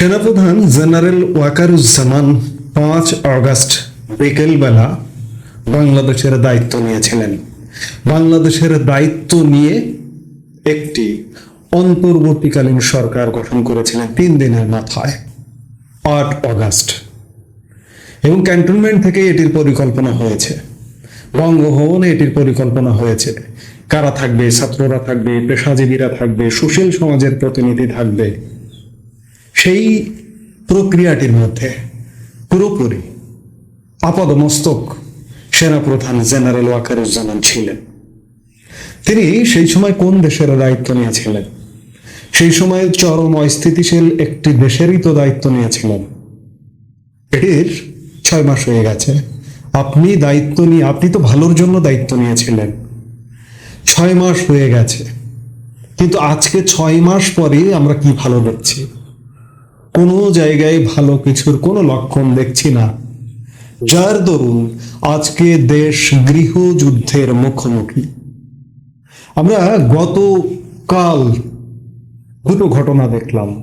সেনাপ্রধান জেনারেল ওয়াকারুজ্জামান পাঁচ অগস্ট বিকেলবেলা বাংলাদেশের দায়িত্ব নিয়েছিলেন। বাংলাদেশের দায়িত্ব নিয়ে একটি অন্তর্বর্তীকালীন সরকার গঠন করেছিলেন তিন দিনের মাথায়, আট অগস্ট। এবং ক্যান্টনমেন্ট থেকে এটির পরিকল্পনা হয়েছে। বঙ্গভবনে এটির পরিকল্পনা হয়েছে। কারা থাকবে? ছাত্ররা থাকবে? পেশাজীবীরা থাকবে? সুশীল সমাজের প্রতিনিধি থাকবে? সেই প্রক্রিয়াটির মধ্যে পুরোপুরি আপাদমস্তক সেনাপ্রধান জেনারেল ওয়াকারুজ্জামান ছিলেন। তিনি সেই সময় কোন দেশের দায়িত্ব নিয়েছিলেন? সেই সময় চরম অস্থিতিশীল একটি দেশেরই তো দায়িত্ব নিয়েছিলেন। এটির ছয় মাস হয়ে গেছে। আপনি দায়িত্ব নিয়ে, আপনি তো ভালোর জন্য দায়িত্ব নিয়েছিলেন। ছয় মাস হয়ে গেছে। কিন্তু আজকে ছয় মাস পরে আমরা কি ভালো দেখছি? কোনো জায়গায় ভালো কিছুর কোনো লক্ষণ দেখছি না। যার দরুন আজকে দেশ গৃহযুদ্ধের মুখোমুখি। আমরা গতকাল দুটো ঘটনা দেখলাম।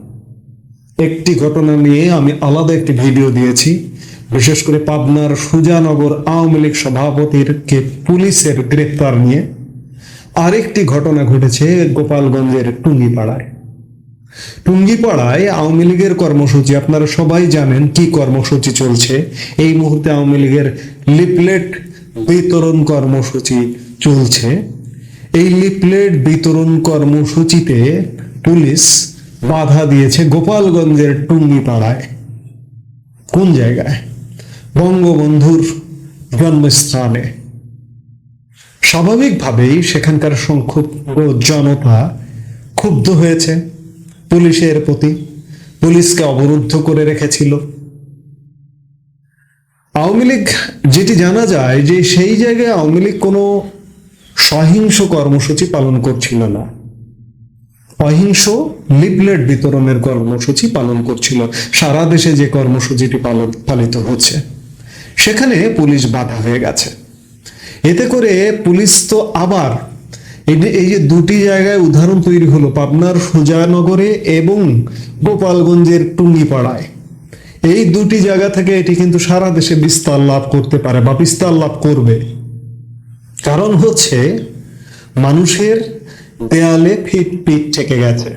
একটি ঘটনা নিয়ে আমি আলাদা একটি ভিডিও দিয়েছি, বিশেষ করে পাবনার সুজানগর আওয়ামী লীগ সভাপতির কে পুলিশের গ্রেপ্তার নিয়ে। আরেকটি ঘটনা ঘটেছে গোপালগঞ্জের টুঙ্গিপাড়ায়। টুঙ্গিপাড়ায় আওয়ামী লীগের কর্মসূচি, আপনারা সবাই জানেন কি কর্মসূচি চলছে। এই মুহূর্তে আওয়ামী লীগের লিপলেট বিতরণ কর্মসূচি চলছে। এই লিপলেট বিতরণ কর্মসূচিতে পুলিশ বাধা দিয়েছে গোপালগঞ্জের টুঙ্গিপাড়ায়। কোন জায়গায়? বঙ্গবন্ধুর জন্মস্থানে। স্বাভাবিকভাবেই সেখানকার সংক্ষুব্ধ জনতা ক্ষুব্ধ হয়েছে। পুলিশের প্রতি পুলিশকে অবরুদ্ধ করে রেখেছিল। আওয়ামী লীগ যেটি জানা যায় যে সেই জায়গায় আওয়ামী লীগ কোনো সহিংস কর্মসূচি পালন করছিল না। অহিংস লিপলেট বিতরণের কর্মসূচি পালন করছিল। সারা দেশে যে কর্মসূচিটি পালন পালিত হচ্ছে, সেখানে পুলিশ বাধা হয়ে গেছে। এতে করে পুলিশ তো আবার এই যে- দুটি জায়গায় উদাহরণ তৈরি হলো, পাবনার সুজানগরে এবং গোপালগঞ্জের টুঙ্গিপাড়ায়। এই দুটি জায়গা থেকে এটি কিন্তু সারা দেশে বিস্তার লাভ করতে পারে বা বিস্তার লাভ করবে। কারণ হচ্ছে, মানুষের দেয়ালে ফিট পিট থেকে গেছে।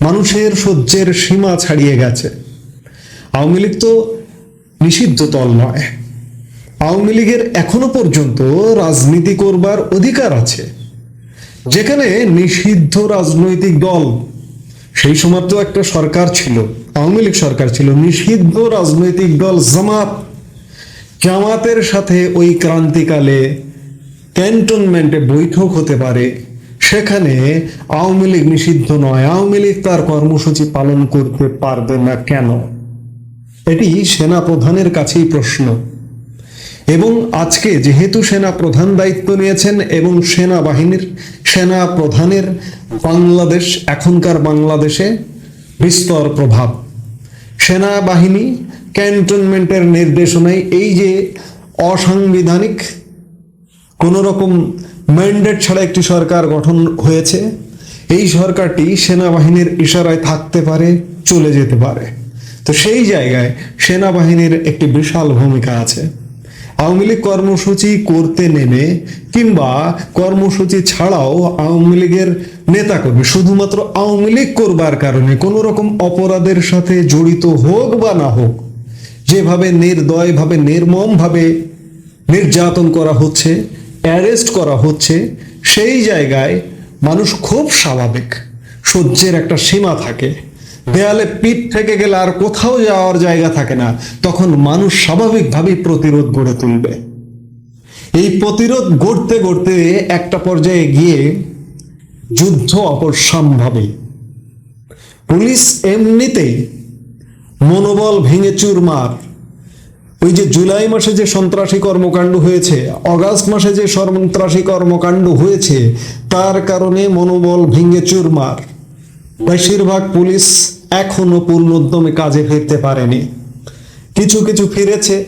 মানুষের সহ্যের সীমা ছাড়িয়ে গেছে। আওয়ামী লীগ তো নিষিদ্ধ দল নয়। আওয়ামী লীগের এখনও পর্যন্ত রাজনীতি করবার অধিকার আছে। যেখানে নিষিদ্ধ রাজনৈতিক দল, সেই সময় তো একটা সরকার ছিল, আওয়ামী লীগ সরকার ছিল, নিষিদ্ধ রাজনৈতিক দল জামাত। জামাতের সাথে ওই ক্রান্তিকালে ক্যান্টনমেন্টে বৈঠক হতে পারে, সেখানে আওয়ামী লীগ নিষিদ্ধ নয়, আওয়ামী লীগ তার কর্মসূচি পালন করতে পারবে না কেন? এটি সেনা প্রধানের কাছেই প্রশ্ন। এবং আজকে যেহেতু সেনা প্রধান দায়িত্ব নিয়েছেন এবং সেনাবাহিনীর সেনা প্রধানের বাংলাদেশ, এখনকার বাংলাদেশে বিস্তর প্রভাব। সেনাবাহিনী ক্যান্টনমেন্টের নির্দেশনায় এই যে অসাংবিধানিক কোন রকম ম্যান্ডেট ছাড়া একটি সরকার গঠন হয়েছে, এই সরকারটি সেনাবাহিনীর ইশারায় থাকতে পারে, চলে যেতে পারে। তো সেই জায়গায় সেনাবাহিনীর একটি বিশাল ভূমিকা আছে। আওয়ামী লীগ কর্মসূচি করতে নেমে কিংবা কর্মসূচি ছাড়াও আওয়ামী লীগের নেতাকর্মী শুধুমাত্র আওয়ামী লীগ করবার কারণে কোনো রকম অপরাধের সাথে জড়িত হোক বা না হোক, যেভাবে নির্দয়ভাবে, নির্মমভাবে নির্যাতন করা হচ্ছে, অ্যারেস্ট করা হচ্ছে, সেই জায়গায় মানুষ খুব স্বাভাবিক। সহ্যের একটা সীমা থাকে। দেয়ালে পিঠ থেকে গেলে আর কোথাও যাওয়ার জায়গা থাকে না, তখন মানুষ স্বাভাবিকভাবেই প্রতিরোধ গড়ে তুলবে। এই প্রতিরোধ গড়তে গড়তে একটা পর্যায়ে গিয়ে যুদ্ধ অপসম্ভাবী পুলিশ এমনিতেই মনোবল ভেঙে চুরমার। ওই যে জুলাই মাসে যে সন্ত্রাসী কর্মকাণ্ড হয়েছে, অগাস্ট মাসে যে সন্ত্রাসী কর্মকাণ্ড হয়েছে, তার কারণে মনোবল ভেঙে চুরমার। বেশিরভাগ পুলিশ এখনও পূর্ণোদ্যমে কাজে ফিরতে পারেনি। কিছু কিছু ফিরেছে,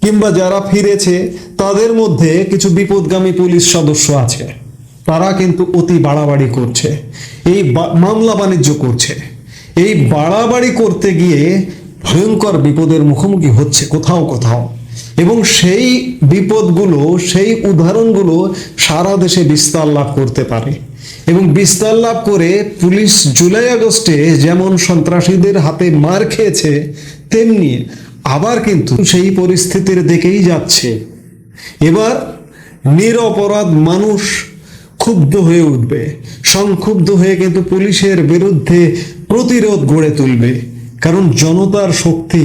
কিংবা যারা ফিরেছে, তাদের মধ্যে কিছু বিপদগামী পুলিশ সদস্য আছে। তারা কিন্তু অতি বাড়াবাড়ি করছে, এই মামলা বাণিজ্য করছে। এই বাড়াবাড়ি করতে গিয়ে ভয়ঙ্কর বিপদের মুখোমুখি হচ্ছে কোথাও কোথাও। এবং সেই বিপদগুলো, সেই উদাহরণগুলো সারা দেশে বিস্তার লাভ করতে পারে। এবং বিস্তার লাভ করে পুলিশ জুলাই আগস্টে যেমন সন্ত্রাসীদের হাতে মার খেয়েছে, তেমনি আবার কিন্তু সেই পরিস্থিতির দিকেই যাচ্ছে। এবার নিরপরাধ মানুষ ক্ষুব্ধ হয়ে উঠবে। সংক্ষুব্ধ হয়ে কিন্তু পুলিশের বিরুদ্ধে প্রতিরোধ গড়ে তুলবে। কারণ জনতার শক্তি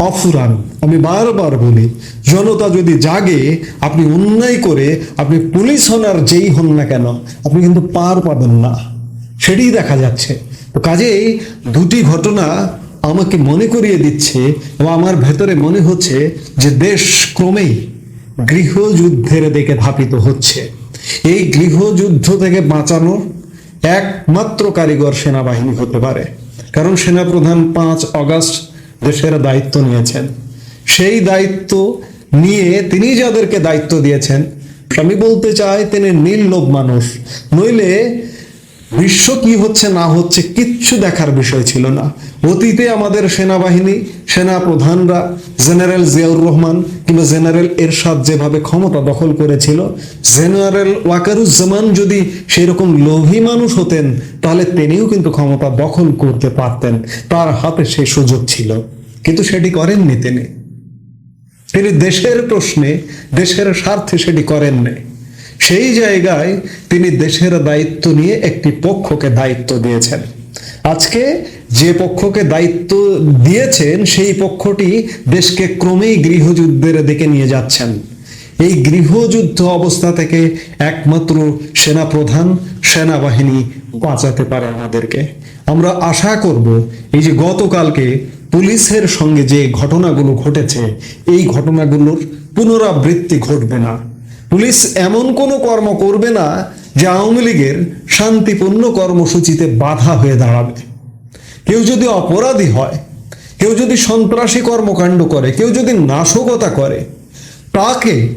অফুরান। আমি বারবার বলি, জনতা যদি জাগে, আপনি অন্যায় করে, আপনি পুলিশ হন আর যেই হন না কেন, আপনি কিন্তু পার পাবেন না। সেটাই দেখা যাচ্ছে। তো কাজেই দুটি ঘটনা আমাকে মনে করিয়ে দিচ্ছে এবং আমার ভেতরে মনে হচ্ছে যে দেশ ক্রমেই গৃহযুদ্ধের দিকে ধাপিত হচ্ছে। এই গৃহযুদ্ধ থেকে বাঁচানোর একমাত্র কারিগর সেনাবাহিনী হতে পারে। কারণ সেনাপ্রধান পাঁচ অগাস্ট দেশের দায়িত্ব নিয়েছেন। সেই দায়িত্ব নিয়ে তিনি যাদেরকে দায়িত্ব দিয়েছেন, আমি বলতে চাই তিনি নীল নির্লোভ মানুষ, নইলে বিশ্ব কি হচ্ছে, না হচ্ছে, কিচ্ছু দেখার বিষয় ছিল না। অতীতে আমাদের সেনাবাহিনী সেনা প্রধানরা জেনারেল জিয়াউর রহমান কিংবা জেনারেল এরশাদ যেভাবে ক্ষমতা দখল করেছিল, জেনারেল ওয়াকারুজ্জামান যদি সেরকম লোভী মানুষ হতেন, তাহলে তিনিও কিন্তু ক্ষমতা দখল করতে পারতেন। তার হাতে সেই সুযোগ ছিল। কিন্তু সেটি করেননি তিনি। তিনি দেশের প্রশ্নে, দেশের স্বার্থে সেটি করেননি। সেই জায়গায় তিনি দেশের দায়িত্ব নিয়ে একটি পক্ষকে দায়িত্ব দিয়েছেন। আজকে যে পক্ষকে দায়িত্ব দিয়েছেন, সেই পক্ষটি দেশকে ক্রমেই গৃহযুদ্ধের দিকে নিয়ে যাচ্ছেন। এই গৃহযুদ্ধ অবস্থা থেকে একমাত্র সেনাপ্রধান, সেনাবাহিনী বাঁচাতে পারে আমাদেরকে। আমরা আশা করব, এই যে গতকালকে পুলিশের সঙ্গে যে ঘটনাগুলো ঘটেছে, এই ঘটনাগুলোর পুনরাবৃত্তি ঘটবে না। পুলিশ এমন কোনো কর্ম করবে না যে আওয়ামী লীগের শান্তিপূর্ণ কর্মসূচিতে বাধা হয়ে দাঁড়াবে। কেউ যদি অপরাধী হয়, কেউ যদি সন্ত্রাসী কর্মকাণ্ড করে, কেউ যদি নাশকতা করে, তাকে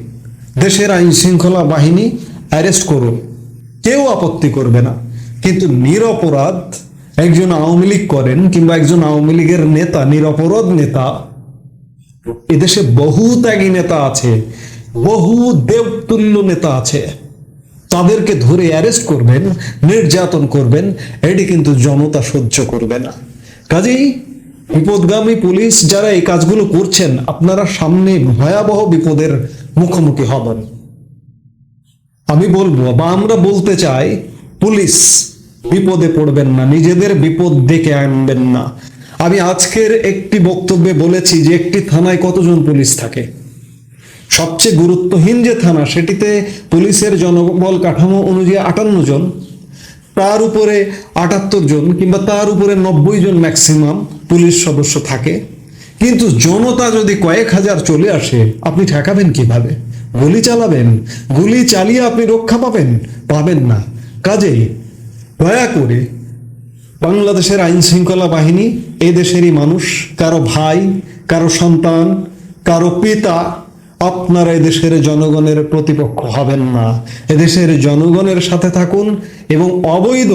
দেশের আইন শৃঙ্খলা বাহিনী অ্যারেস্ট করুন। কেউ আপত্তি করবে না। কিন্তু নিরপরাধ একজন আওয়ামী লীগ করেন কিংবা একজন আওয়ামী লীগের নেতা, নিরপরাধ নেতা, এদেশে বহু ত্যাগী নেতা আছে বহু দেবতুল্য নেতা আছে। তাদেরকে ধরে অ্যারেস্ট করবেন, নির্যাতন করবেন, এটি কিন্তু জনতা সহ্য করবে না। কাজেই বিপদগামী পুলিশ যারা এই কাজগুলো করছেন, আপনারা সামনে ভয়াবহ বিপদের মুখোমুখি হবেন। আমি বলব, বা আমরা বলতে চাই, পুলিশ বিপদে পড়বেন না, নিজেদের বিপদ ডেকে আনবেন না। আমি আজকের একটি বক্তব্যে বলেছি যে একটি থানায় কতজন পুলিশ থাকে? সবচেয়ে গুরুত্বহীন যে থানা, সেটিতে পুলিশের জনবল কাঠামো অনুযায়ী আটান্ন জন, তার উপরে আটাত্তর জন কিংবা তার উপরে নব্বই জন ম্যাক্সিমাম পুলিশ সদস্য থাকে। কিন্তু জনতা যদি কয়েক হাজার চলে আসে, আপনি ঠেকাবেন কীভাবে? গুলি চালাবেন? গুলি চালিয়ে আপনি রক্ষা পাবেন? পাবেন না। কাজেই দয়া করে বাংলাদেশের আইন শৃঙ্খলা বাহিনী এই দেশেরই মানুষ, কারও ভাই, কারও সন্তান, কারও পিতা আপনারা এদেশের জনগণের প্রতিপক্ষ হবেন না। এদেশের জনগণের সাথে থাকুন এবং অবৈধ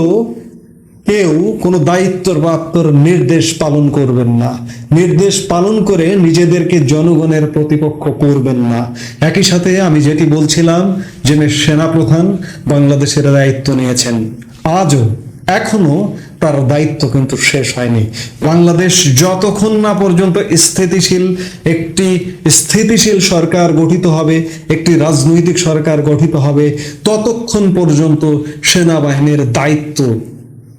কেউ কোনো দায়িত্বর প্রাপ্তর নির্দেশ পালন করবেন না। নির্দেশ পালন করে নিজেদেরকে জনগণের প্রতিপক্ষ করবেন না। একই সাথে আমি যেটি বলছিলাম যে সেনাপ্রধান বাংলাদেশের দায়িত্ব নিয়েছেন। আজও এখনও তার দায়িত্ব কিন্তু শেষ হয়নি। বাংলাদেশ যতক্ষণ না পর্যন্ত স্থিতিশীল, একটি স্থিতিশীল সরকার গঠিত হবে, একটি রাজনৈতিক সরকার গঠিত হবে, ততক্ষণ পর্যন্ত সেনাবাহিনীর দায়িত্ব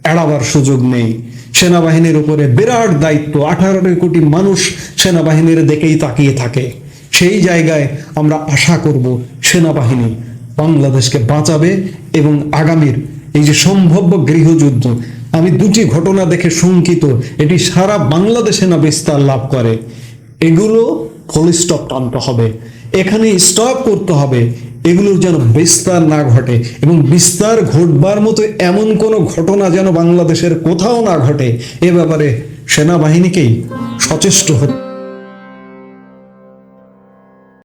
এড়াবার সুযোগ নেই। সেনাবাহিনীর উপরে বিরাট দায়িত্ব আঠারো কোটি মানুষ সেনাবাহিনীর দিকেই তাকিয়ে থাকে। সেই জায়গায় আমরা আশা করব সেনাবাহিনী বাংলাদেশকে বাঁচাবে এবং আগামীর এই যে সম্ভাব্য গৃহযুদ্ধ আমি দুটি ঘটনা দেখে শঙ্কিত। এটি সারা বাংলাদেশে না বিস্তার লাভ করে। এগুলো স্টপ টানতে হবে। এখানে স্টপ করতে হবে। এগুলোর যেন বিস্তার না ঘটে এবং বিস্তার ঘটবার মতো এমন কোনো ঘটনা যেন বাংলাদেশের কোথাও না ঘটে, এ ব্যাপারে সেনাবাহিনীকেই সচেষ্ট হতে